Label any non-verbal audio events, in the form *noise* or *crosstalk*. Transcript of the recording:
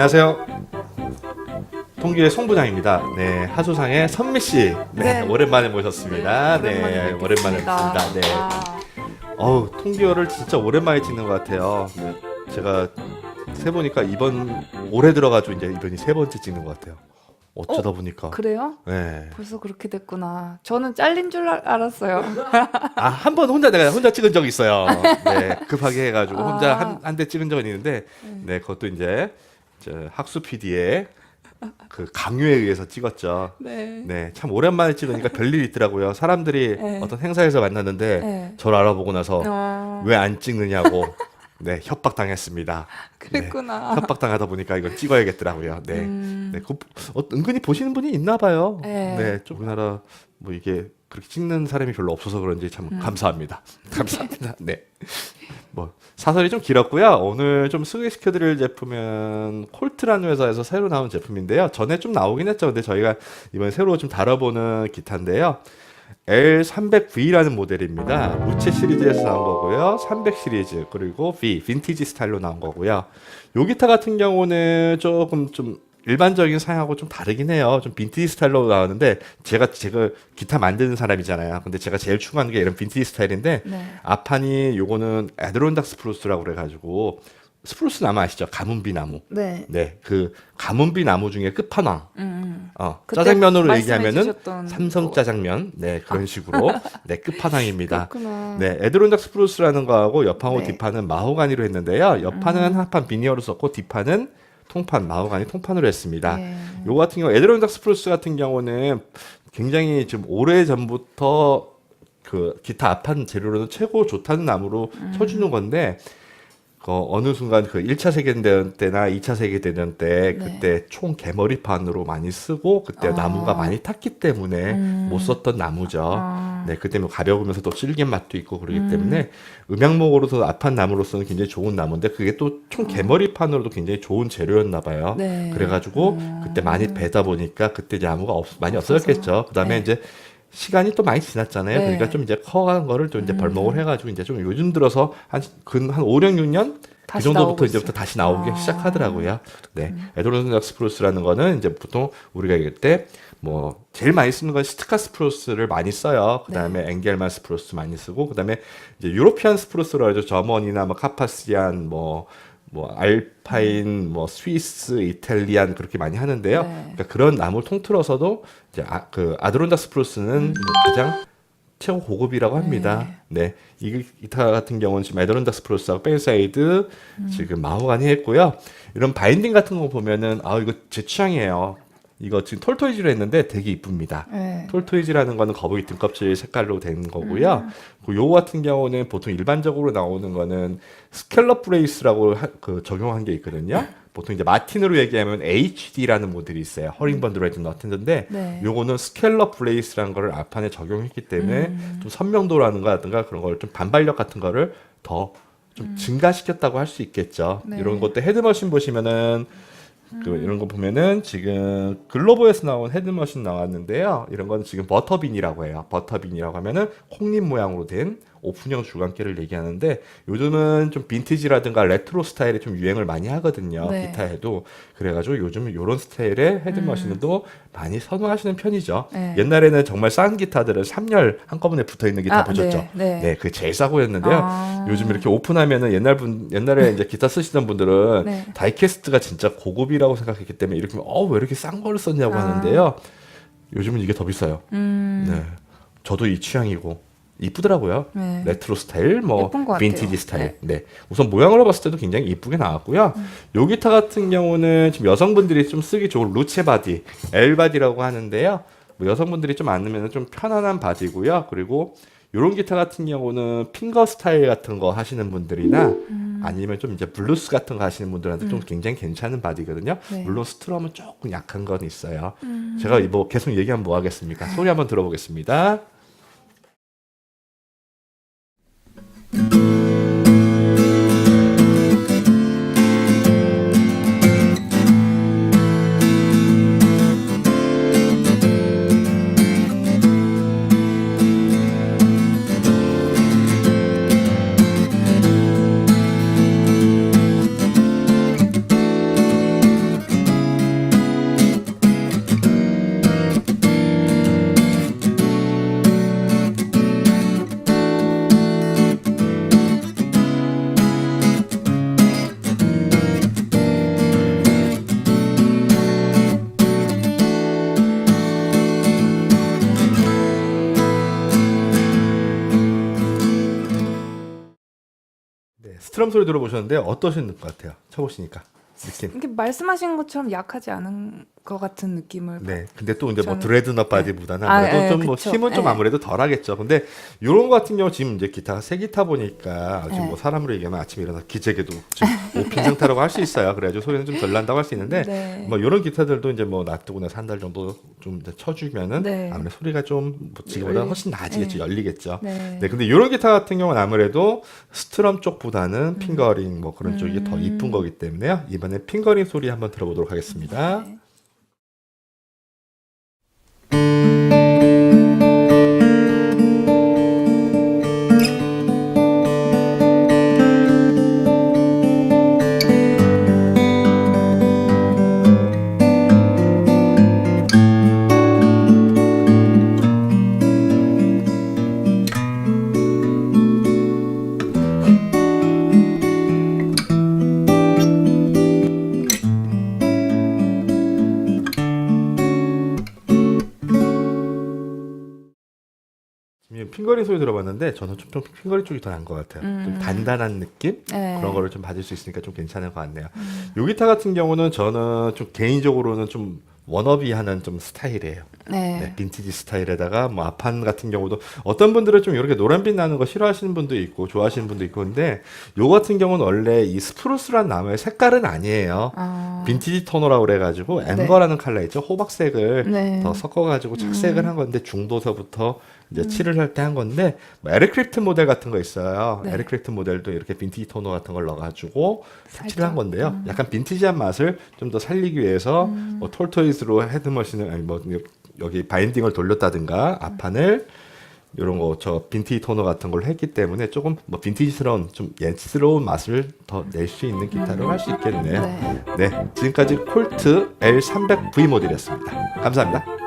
안녕하세요. 통기의 송부장입니다. 네, 하소상의 선미 씨. 네, 네. 오랜만에 모셨습니다. 네, 오랜만에 뵙겠습니다. 뵙습니다. 네. 아, 어우, 통기어를 진짜 오랜만에 찍는 것 같아요. 네, 제가 세 보니까 이번 올해 들어가지고 이제 이번이 세 번째 찍는 것 같아요. 어쩌다 보니까. 그래요? 네. 벌써 그렇게 됐구나. 저는 잘린 줄 알- 알았어요. *laughs* 아, 한 번 혼자 내가 혼자 찍은 적 있어요. 네, 급하게 해가지고 혼자 아. 한 한 대 찍은 적은 있는데, 네, 그것도 이제 저 학수 PD의 그 강요에 의해서 찍었죠. 네. 네, 참 오랜만에 찍으니까 별일이 있더라고요. 사람들이 네. 어떤 행사에서 만났는데 네. 저를 알아보고 나서 어, 왜안 찍느냐고 네 협박당했습니다. 그랬구나. 협박당하다 보니까 이건 찍어야겠더라고요. 네, 음, 네, 그, 어, 은근히 보시는 분이 있나 봐요. 네. 네, 좀 우리나라 뭐 이게 그렇게 찍는 사람이 별로 없어서 그런지 참 음. 감사합니다. *laughs* 감사합니다. 네. 뭐 사설이 좀 길었고요. 오늘 좀 소개시켜드릴 제품은 콜트라는 회사에서 새로 나온 제품인데요. 전에 좀 나오긴 했죠. 근데 저희가 이번에 새로 좀 다뤄보는 기타인데요. L300V라는 모델입니다. 우체 시리즈에서 나온 거고요. 300 시리즈 그리고 V 빈티지 스타일로 나온 거고요. 요 기타 같은 경우는 조금 좀 일반적인 사양하고 좀 다르긴 해요. 좀 빈티지 스타일로 나왔는데 제가 제가 기타 만드는 사람이잖아요. 근데 제가 제일 추구하는 게 이런 빈티지 스타일인데 네. 앞판이 요거는 에드론닥 스프루스라고 그래가지고 스프루스 나무 아시죠? 가문비 나무. 네. 네, 그 가문비 나무 중에 끝판왕. 음, 어, 그때 짜장면으로 얘기하면은 삼성 거. 짜장면. 네, 그런 식으로. 네, 끝판왕입니다. 그렇구나. 네, 에드론닥 스프루스라는 거하고 옆판하고 네. 뒷판은 마호가니로 했는데요. 옆판은 합판 비니어로 썼고 뒷판은 통판 마호가니 통판으로 했습니다. 네. 요 같은 경우 에드론닥 스프루스 같은 경우는 굉장히 좀 오래 전부터 그 기타 앞판 재료로는 최고 좋다는 나무로 쳐주는 건데 그 어느 순간 그 1차 세계대전 때나 2차 세계대전 때 네. 그때 총 개머리판으로 많이 쓰고 그때 아. 나무가 많이 탔기 때문에 음. 못 썼던 나무죠. 아, 네, 그때 뭐 가벼우면서 또 질긴 맛도 있고 그러기 음. 때문에 음향목으로서 앞판 나무로서는 굉장히 좋은 나무인데 그게 또 총 개머리판으로도 굉장히 좋은 재료였나 봐요. 아. 네. 그래가지고 음. 그때 많이 배다 보니까 그때 나무가 없, 많이 없어졌겠죠. 그 다음에 네. 이제 시간이 또 많이 지났잖아요. 네. 그러니까 좀 이제 커간 거를 또 이제 음. 벌목을 해가지고 이제 좀 요즘 들어서 한근한 5, 6, 6년 그 정도부터 이제부터. 다시 나오기 아. 시작하더라고요. 네, 에드론스 스프루스라는 거는 이제 보통 우리가 얘기할 때 뭐 제일 많이 쓰는 건 시트카 스프루스를 많이 써요. 그다음에 네. 엥겔만 스프루스 많이 쓰고 그다음에 이제 유로피안 스프루스로 하죠. 저먼이나 뭐 카파시안 뭐 뭐 알파인 뭐 스위스 이탈리안 그렇게 많이 하는데요. 네. 그러니까 그런 나무를 통틀어서도 이제 아, 그 아드론다 스프루스는 뭐 가장 최고 고급이라고 합니다. 네. 이 기타 같은 경우는 지금 에드론다 스프루스하고 벨사이드 지금 마호가니 했고요. 이런 바인딩 같은 거 보면은 아 이거 제 취향이에요. 이거 지금 톨토이지로 했는데 되게 이쁩니다. 네. 톨토이지라는 거는 거북이 등껍질 색깔로 된 거고요. 그 요거 같은 경우는 보통 일반적으로 나오는 거는 스켈럽 브레이스라고 하- 그 적용한 게 있거든요. 보통 이제 마틴으로 얘기하면 HD라는 모델이 있어요. 허링번드 레드 너튼인데 네. 요거는 스켈럽 브레이스라는 거를 앞판에 적용했기 때문에 음. 좀 선명도라는 거라든가 그런 걸 좀 반발력 같은 거를 더좀 증가시켰다고 할 수 있겠죠. 네. 이런 것도 헤드머신 보시면은 그 이런 거 보면은 지금 글로버에서 나온 헤드머신 나왔는데요. 이런 거는 지금 버터빈이라고 해요. 버터빈이라고 하면은 콩잎 모양으로 된 오픈형 주간깨를 얘기하는데 요즘은 좀 빈티지라든가 레트로 스타일이 좀 유행을 많이 하거든요. 네. 기타에도 그래가지고 요즘은 이런 스타일의 헤드머신도 많이 선호하시는 편이죠. 네. 옛날에는 정말 싼 기타들은 3열 한꺼번에 붙어 있는 기타 아, 보셨죠? 네. 네. 그게 제일 싸고였는데요. 아. 요즘 이렇게 오픈하면은 옛날 분 옛날에 이제 기타 쓰시던 분들은 네. 다이캐스트가 진짜 고급이라고 생각했기 때문에 이렇게 어왜 이렇게 싼걸 썼냐고 아. 하는데요. 요즘은 이게 더 비싸요. 음, 네, 저도 이 취향이고 이쁘더라고요. 네. 레트로 스타일, 뭐. 빈티지 스타일. 네. 우선 모양으로 봤을 때도 굉장히 이쁘게 나왔고요. 음. 요 기타 같은 경우는 지금 여성분들이 좀 쓰기 좋은 루체 바디, L 바디라고 하는데요. 뭐 여성분들이 좀 안으면 좀 편안한 바디고요. 그리고 요런 기타 같은 경우는 핑거 스타일 같은 거 하시는 분들이나 음. 아니면 좀 이제 블루스 같은 거 하시는 분들한테 좀 굉장히 괜찮은 바디거든요. 네. 물론 스트럼은 조금 약한 건 있어요. 음. 제가 뭐 계속 얘기하면 뭐 하겠습니까? 소리 한번 들어보겠습니다. 스트럼 소리 들어보셨는데 어떠신 것 같아요? 쳐보시니까 느낌. 이게 말씀하신 것처럼 약하지 않은 것 같은 느낌을. 네. 근데 또 이제 뭐 저는- 드레드넛 바디보다는 아, 아무래도 예, 좀뭐 그쵸. 힘은 좀 예. 아무래도 덜하겠죠. 근데 이런 거 같은 경우 지금 이제 기타가 새 기타 보니까 아주 예. 뭐 사람으로 얘기하면 아침에 일어나 기재개도 지금 오픈 상태라고 할 수 있어요. 그래가지고 소리는 좀 덜 난다고 할 수 있는데 네. 뭐 이런 기타들도 이제 뭐 놔두고 나서 한 달 정도 좀 이제 쳐주면은 네. 아무래도 소리가 좀뭐 지금보다 열리- 훨씬 나아지겠죠. 네. 열리겠죠. 네. 네, 근데 이런 기타 같은 경우는 아무래도 스트럼 쪽보다는 핑거링 뭐 그런 쪽이 더 음. 이쁜 거기 때문에요. 이번에 핑거링 소리 한번 들어보도록 하겠습니다. 네. 핑거링 소리 들어봤는데 저는 좀, 좀 핑거링 쪽이 더 나은 것 같아요. 좀 음. 단단한 느낌 네. 그런 거를 좀 받을 수 있으니까 좀 괜찮은 것 같네요. 음. 요 기타 같은 경우는 저는 좀 개인적으로는 좀 워너비 하는 좀 스타일이에요. 네. 네, 빈티지 스타일에다가 뭐 아판 같은 경우도 어떤 분들은 좀 이렇게 노란빛 나는 거 싫어하시는 분도 있고 좋아하시는 분도 있고 근데 요 같은 경우는 원래 이 스프루스란 나무의 색깔은 아니에요. 아. 빈티지 토너라고 그래가지고 엠버라는 컬러 있죠 호박색을 네. 더 섞어가지고 착색을 음. 한 건데 중도서부터 이제 칠을 할 때 한 건데 뭐 에릭크립트 모델 같은 거 있어요. 네. 에릭크립트 모델도 이렇게 빈티지 토너 같은 걸 넣어가지고 색칠을 한. 건데요. 음. 약간 빈티지한 맛을 좀 더 살리기 위해서 음. 뭐 톨토이 즈로 헤드머신을 아니 뭐 여기 바인딩을 돌렸다든가 앞판을 이런 거 저 빈티지 토너 같은 걸 했기 때문에 조금 뭐 빈티지스러운 좀 옛스러운 맛을 더 낼 수 있는 기타를 할수 있겠네요. 네. 네, 지금까지 콜트 L300V 모델이었습니다. 감사합니다.